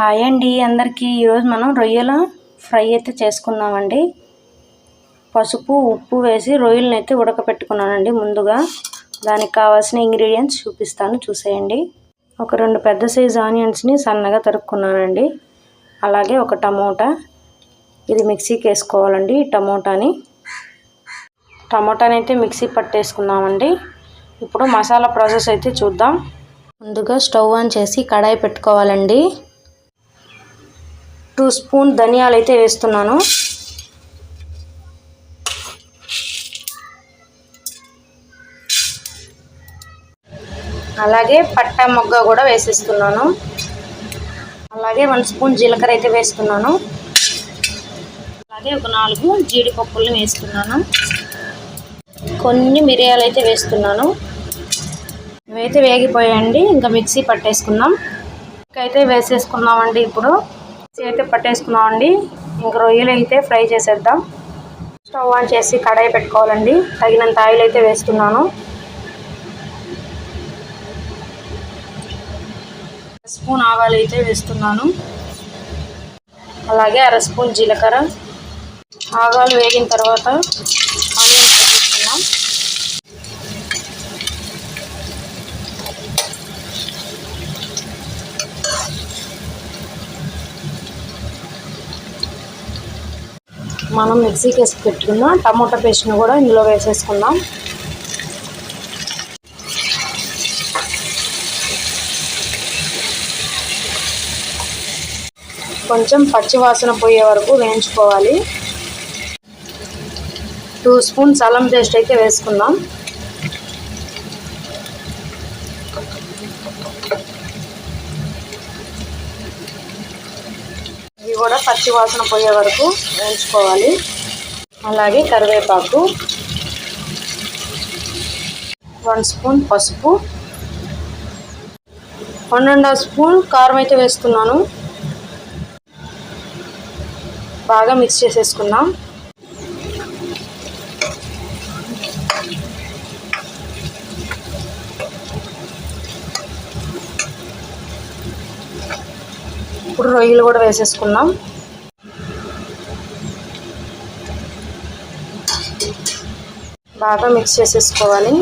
Hi అండి అందరికీ. ఈరోజు మనం రొయ్యల ఫ్రై అయితే చేసుకున్నామండి పసుపు ఉప్పు వేసి రొయ్యలను అయితే ఉడకపెట్టుకున్నానండి ముందుగా. దానికి కావాల్సిన ఇంగ్రీడియంట్స్ చూపిస్తాను చూసేయండి. ఒక రెండు పెద్ద సైజు ఆనియన్స్ని సన్నగా తరుక్కున్నానండి. అలాగే ఒక టమోటా. ఇది మిక్సీకి వేసుకోవాలండి టమోటాని టమోటాని. అయితే మిక్సీ పట్టేసుకున్నామండి ఇప్పుడు మసాలా ప్రాసెస్ అయితే చూద్దాం. ముందుగా స్టవ్ ఆన్ చేసి కడాయి పెట్టుకోవాలండి. టూ స్పూన్ ధనియాలు అయితే వేస్తున్నాను. అలాగే పట్టా మొగ్గ కూడా వేసేస్తున్నాను. అలాగే వన్ స్పూన్ జీలకర్ర అయితే వేస్తున్నాను. అలాగే ఒక నాలుగు జీడిపప్పులను వేస్తున్నాను. కొన్ని మిరియాలు అయితే వేస్తున్నాను. ఇవైతే వేగిపోయాయండి. ఇంకా మిక్సీ పట్టేసుకుందాం. అయితే వేసేసుకున్నామండి ఇప్పుడు. అయితే పట్టేసుకుందామండి. ఇంక రొయ్యలు అయితే ఫ్రై చేసేద్దాం. స్టవ్ ఆన్ చేసి కడాయి పెట్టుకోవాలండి. తగినంత ఆయిల్ అయితే వేస్తున్నాను. స్పూన్ ఆవాలు అయితే వేస్తున్నాను. అలాగే అర స్పూన్ జీలకర్ర. ఆవాలు వేగిన తర్వాత మనం మిక్సీకి వేసి పెట్టుకున్న టమోటా పేస్ట్ని కూడా ఇందులో వేసేసుకుందాం. కొంచెం పచ్చి వాసన పోయే వరకు వేయించుకోవాలి. టూ స్పూన్స్ అల్లం పేస్ట్ అయితే వేసుకుందాం. కూడా పచ్చి వాసన పోయే వరకు వేయించుకోవాలి. అలాగే కరివేపాకు. వన్ స్పూన్ పసుపు. వన్ అండ్ హాఫ్ స్పూన్ కారం అయితే వేస్తున్నాను. బాగా మిక్స్ చేసేసుకుందాం. ఇప్పుడు రొయ్యలు కూడా వేసేసుకున్నాం. బాగా మిక్స్ చేసేసుకోవాలి.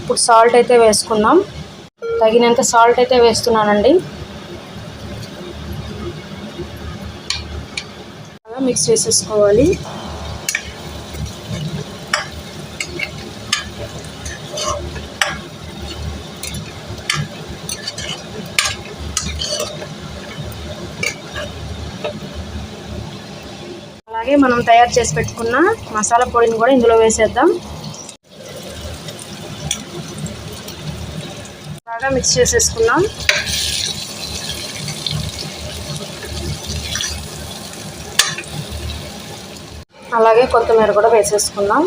ఇప్పుడు సాల్ట్ అయితే వేసుకుందాం తగినంత సాల్ట్ అయితే వేస్తున్నానండి. బాగా మిక్స్ చేసేసుకోవాలి. అలాగే మనం తయారు చేసి పెట్టుకున్న మసాలా పొడిని కూడా ఇందులో వేసేద్దాం. బాగా మిక్స్ చేసేసుకున్నాం. అలాగే కొత్తిమీర కూడా వేసేసుకుందాం.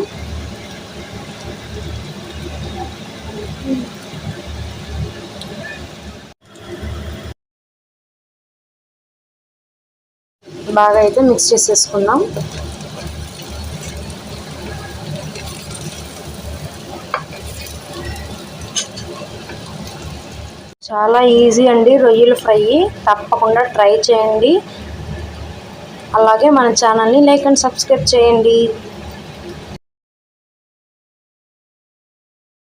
బాగా అయితే మిక్స్ చేసేసుకుందాం. చాలా ఈజీ అండి రొయ్యలు ఫ్రై. తప్పకుండా ట్రై చేయండి. అలాగే మన ఛానల్ని లైక్ అండ్ సబ్స్క్రైబ్ చేయండి.